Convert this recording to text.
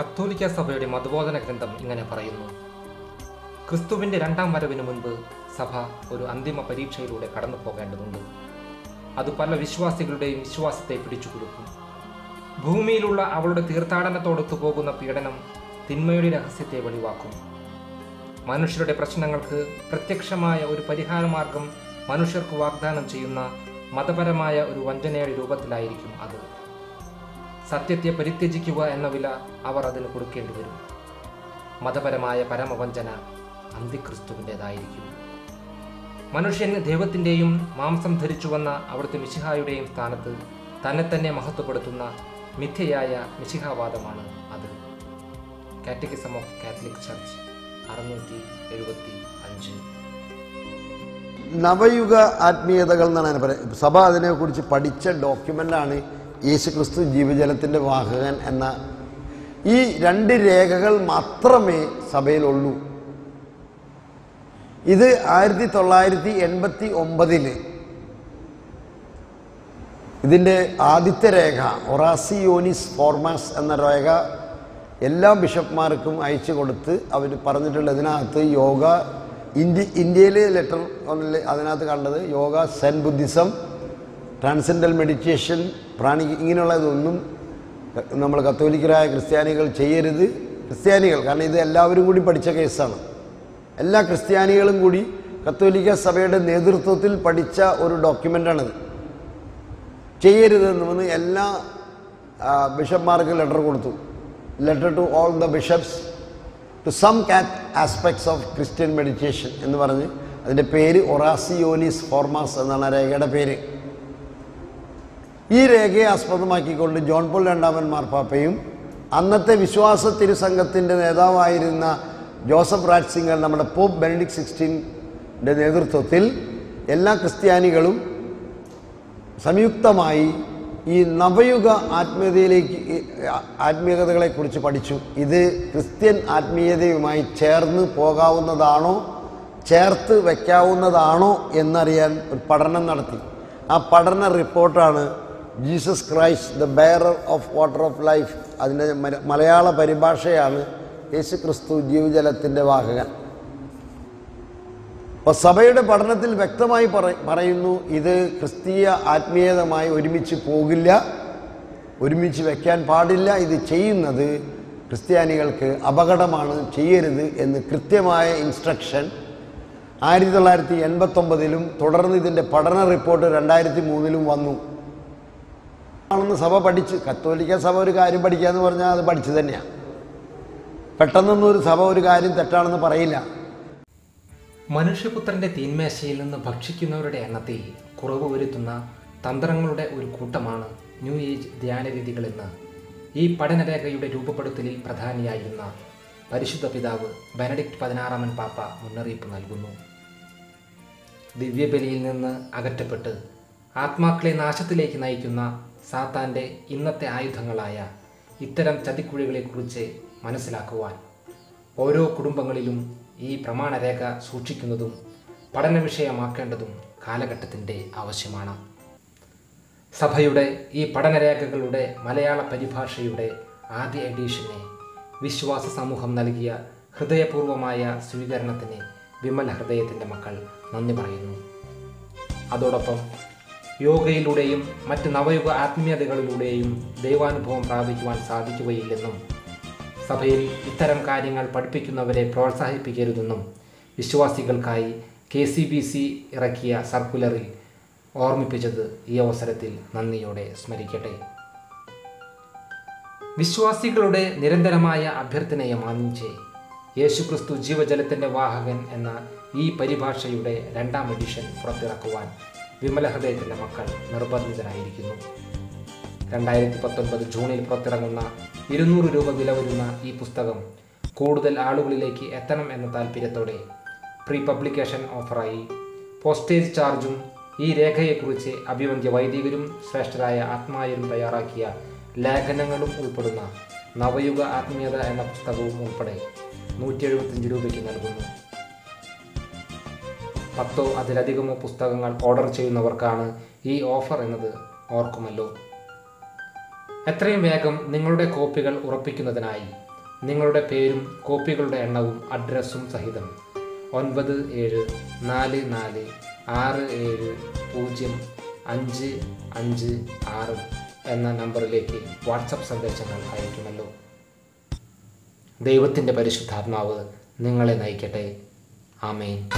കത്തോലിക്ക സഭയുടെ മതബോധന ഗ്രന്ഥം ഇങ്ങനെ പറയുന്നു. ക്രിസ്തുവിന്റെ രണ്ടാം വരവിന് മുൻപ് സഭ ഒരു അന്തിമ പരീക്ഷയിലൂടെ കടന്നു പോകേണ്ടതുണ്ട്. അത് പല വിശ്വാസികളുടെയും വിശ്വാസത്തെ പിടിച്ചു കൊടുക്കും. ഭൂമിയിലുള്ള അവളുടെ തീർത്ഥാടനത്തോടൊത്തു പോകുന്ന പീഡനം തിന്മയുടെ രഹസ്യത്തെ വെളിവാക്കും. മനുഷ്യരുടെ പ്രശ്നങ്ങൾക്ക് പ്രത്യക്ഷമായ ഒരു പരിഹാരമാർഗം മനുഷ്യർക്ക് വാഗ്ദാനം ചെയ്യുന്ന മതപരമായ ഒരു വഞ്ചനയുടെ രൂപത്തിലായിരിക്കും അത്. സത്യത്തെ പരിത്യജിക്കുക എന്ന വില അവർ അതിന് കൊടുക്കേണ്ടി വരും. മതപരമായ പരമവഞ്ചന അന്തിക്രിസ്തുവിന്റെതായിരിക്കും. മനുഷ്യൻ ദൈവത്തിന്റെയും മാംസം ധരിച്ചു വന്ന അവിടുത്തെ മിശിഹായുടെയും സ്ഥാനത്ത് തന്നെ തന്നെ മഹത്വപ്പെടുത്തുന്ന മിഥ്യയായ മിശിഹാവാദമാണ് അത്. കാറ്റഗിസം ഓഫ് കാത്തലിക് ചർച്ച് അറുന്നൂറ്റി എഴുപത്തി അഞ്ച് നവയുഗ ആത്മീയതകൾ എന്നാണ് പറയുന്നത് സഭ അതിനെക്കുറിച്ച് പഠിച്ച ഡോക്യുമെന്റാണ് യേശു ക്രിസ്തു ജീവജലത്തിന്റെ വാഹകൻ എന്ന ഈ രണ്ട് രേഖകൾ മാത്രമേ സഭയിലുള്ളൂ. ഇത് ആയിരത്തി തൊള്ളായിരത്തി എൺപത്തി ഒമ്പതിൽ ഇതിന്റെ ആദ്യത്തെ രേഖ ഒറാസിയോനിസ് ഫോർമാസ് എന്ന രേഖ എല്ലാ ബിഷപ്പ്മാർക്കും അയച്ചു കൊടുത്ത് അവർ പറഞ്ഞിട്ടുള്ള ഇതിനകത്ത് യോഗ ഇന്ത്യ ഇന്ത്യയിലെ ലെറ്റർ അതിനകത്ത് കണ്ടത് yoga zen Buddhism transcendental meditation പ്രാണി ഇങ്ങനെയുള്ളതൊന്നും നമ്മൾ കത്തോലിക്കരായ ക്രിസ്ത്യാനികൾ ചെയ്യരുത്. ക്രിസ്ത്യാനികൾ കാരണം ഇത് എല്ലാവരും കൂടി പഠിച്ച കേസാണ്. എല്ലാ ക്രിസ്ത്യാനികളും കൂടി കത്തോലിക്ക സഭയുടെ നേതൃത്വത്തിൽ പഠിച്ച ഒരു ഡോക്യുമെന്റാണിത് ചെയ്യരുതെന്ന് വന്ന് എല്ലാ ബിഷപ്പ്മാർക്ക് ലെറ്റർ കൊടുത്തു. Letter to all the bishops to some cat aspects of Christian meditation എന്ന് പറഞ്ഞ് അതിന്റെ പേര് ഒറാസിയോനിസ് ഫോർമാസ് എന്നാണ് രേഖയുടെ പേര്. ഈ രേഖയെ ആസ്പദമാക്കിക്കൊണ്ട് ജോൺ പോൾ രണ്ടാമൻ മാർപ്പാപ്പയും അന്നത്തെ വിശ്വാസ തിരുസംഘത്തിന്റെ നേതാവായിരുന്ന ജോസഫ് രാജ് റാറ്റ്സിംഗർ നമ്മുടെ പോപ്പ് ബെനഡിക് സിക്സ്റ്റീന്റെ നേതൃത്വത്തിൽ എല്ലാ ക്രിസ്ത്യാനികളും സംയുക്തമായി ഈ നവയുഗ ആത്മീയതയിലേക്ക് ആത്മീയതകളെക്കുറിച്ച് പഠിച്ചു. ഇത് ക്രിസ്ത്യൻ ആത്മീയതയുമായി ചേർന്ന് പോകാവുന്നതാണോ? ചേർത്ത് വയ്ക്കാവുന്നതാണോ എന്നറിയാൻ ഒരു പഠനം നടത്തി. ആ പഠന റിപ്പോർട്ടാണ് Jesus Christ the bearer of water of life അതിന്റെ മല- മലയാള പരിഭാഷയാണ് യേശു ക്രിസ്തു ജീവജലത്തിന്റെ വാഹകൻ. അപ്പോൾ സഭയുടെ പഠനത്തിൽ വ്യക്തമായി പറ- പറയുന്നു ഇത് ക്രിസ്തീയ ആത്മീയതമായി ഒരുമിച്ച് പോകില്ല ഒരുമിച്ച് വെക്കാൻ പാടില്ല ഇത് ചെയ്യുന്നത് ക്രിസ്ത്യാനികൾക്ക് അപകടമാണ് ചെയ്യരുത് എന്ന് കൃത്യമായ ഇൻസ്ട്രക്ഷൻ ആയിരത്തി തൊള്ളായിരത്തി എൺപത്തൊമ്പതിലും തുടർന്ന് ഇതിന്റെ പഠന റിപ്പോർട്ട് രണ്ടായിരത്തി മൂന്നിലും വന്നു. ആണെന്ന് സഭ പഠിച്ച്. കത്തോലിക്ക സഭ ഒരു കാര്യം പഠിക്കുക എന്ന് പറഞ്ഞാൽ അത് പഠിച്ചു തന്നെയാണ് പെട്ടെന്നൊന്നും ഒരു സഭ ഒരു കാര്യം തെറ്റാണെന്ന് പറയില്ല. മനുഷ്യപുത്രന്റെ തീന്മേശയിൽ നിന്ന് ഭക്ഷിക്കുന്നവരുടെ എണ്ണത്തിൽ കുറവ് വരുത്തുന്ന തന്ത്രങ്ങളുടെ ഒരു കൂട്ടമാണ് ന്യൂ ഏജ് ധ്യാനരീതികളെന്ന് ഈ പഠനരേഖയുടെ രൂപപ്പെടുത്തലിൽ പ്രധാനിയായിരുന്ന പരിശുദ്ധ പിതാവ് ബെനഡിക്ട് പതിനാറാമൻ പാപ്പ മുന്നറിയിപ്പ് നൽകുന്നു. ദിവ്യബലിയിൽ നിന്ന് അകറ്റപ്പെട്ട് ആത്മാക്കളെ നാശത്തിലേക്ക് നയിക്കുന്ന സാത്താന്റെ ഇന്നത്തെ ആയുധങ്ങളായ ഇത്തരം ചതിക്കുഴികളെക്കുറിച്ച് മനസ്സിലാക്കുവാൻ ഓരോ കുടുംബങ്ങളിലും ഈ പ്രമാണരേഖ സൂക്ഷിക്കുന്നതും പഠന വിഷയമാക്കേണ്ടതും കാലഘട്ടത്തിന്റെ ആവശ്യമാണ്. സഭയുടെ ഈ പഠനരേഖകളുടെ മലയാള പരിഭാഷയുടെ ആദ്യ എഡീഷനെ വിശ്വാസ സമൂഹം നൽകിയ ഹൃദയപൂർവമായ സ്വീകരണത്തിന് വിമല ഹൃദയത്തിന്റെ മക്കൾ നന്ദി പറയുന്നു. അതോടൊപ്പം യോഗയിലൂടെയും മറ്റ് നവയുഗ ആത്മീയതകളിലൂടെയും ദൈവാനുഭവം പ്രാപിക്കുവാൻ സാധിക്കുകയില്ലെന്നും സഭയിൽ ഇത്തരം കാര്യങ്ങൾ പഠിപ്പിക്കുന്നവരെ പ്രോത്സാഹിപ്പിക്കരുതെന്നും വിശ്വാസികൾക്കായി കെ സി ബി സി ഇറക്കിയ സർക്കുലറിൽ ഓർമ്മിപ്പിച്ചത് ഈ അവസരത്തിൽ നന്ദിയോടെ സ്മരിക്കട്ടെ. വിശ്വാസികളുടെ നിരന്തരമായ അഭ്യർത്ഥനയെ മാനിച്ച് യേശുക്രിസ്തു ജീവജലത്തിന്റെ വാഹകൻ എന്ന ഈ പരിഭാഷയുടെ രണ്ടാം എഡിഷൻ പുറത്തിറക്കുവാൻ വിമല ഹൃദയത്തിന്റെ മക്കൾ നിർബന്ധിതരായിരിക്കുന്നു. രണ്ടായിരത്തി പത്തൊൻപത് ജൂണിൽ പുറത്തിറങ്ങുന്ന ഇരുന്നൂറ് രൂപ വില വരുന്ന ഈ പുസ്തകം കൂടുതൽ ആളുകളിലേക്ക് എത്തണം എന്ന താല്പര്യത്തോടെ പ്രീ പബ്ലിക്കേഷൻ ഓഫറായി. പോസ്റ്റേജ് ചാർജും ഈ രേഖയെക്കുറിച്ച് അഭിവന്ധ്യ വൈദികരും ശ്രേഷ്ഠരായ ആത്മായരും തയ്യാറാക്കിയ ലേഖനങ്ങളും ഉൾപ്പെടുന്ന നവയുഗ ആത്മീയത എന്ന പുസ്തകവും ഉൾപ്പെടെ നൂറ്റി എഴുപത്തഞ്ച് രൂപയ്ക്ക് നൽകുന്നു. പത്തോ അതിലധികമോ പുസ്തകങ്ങൾ ഓർഡർ ചെയ്യുന്നവർക്കാണ് ഈ ഓഫർ എന്നത് ഓർക്കുമല്ലോ. എത്രയും വേഗം നിങ്ങളുടെ കോപ്പികൾ ഉറപ്പിക്കുന്നതിനായി നിങ്ങളുടെ പേരും കോപ്പികളുടെ എണ്ണവും അഡ്രസ്സും സഹിതം ഒൻപത് ഏഴ് നാല് നാല് ആറ് ഏഴ് പൂജ്യം അഞ്ച് അഞ്ച് ആറ് എന്ന നമ്പറിലേക്ക് വാട്സപ്പ് സന്ദേശങ്ങൾ അയക്കുമല്ലോ ദൈവത്തിന്റെ പരിശുദ്ധാത്മാവ് നിങ്ങളെ നയിക്കട്ടെ. ആമേൻ.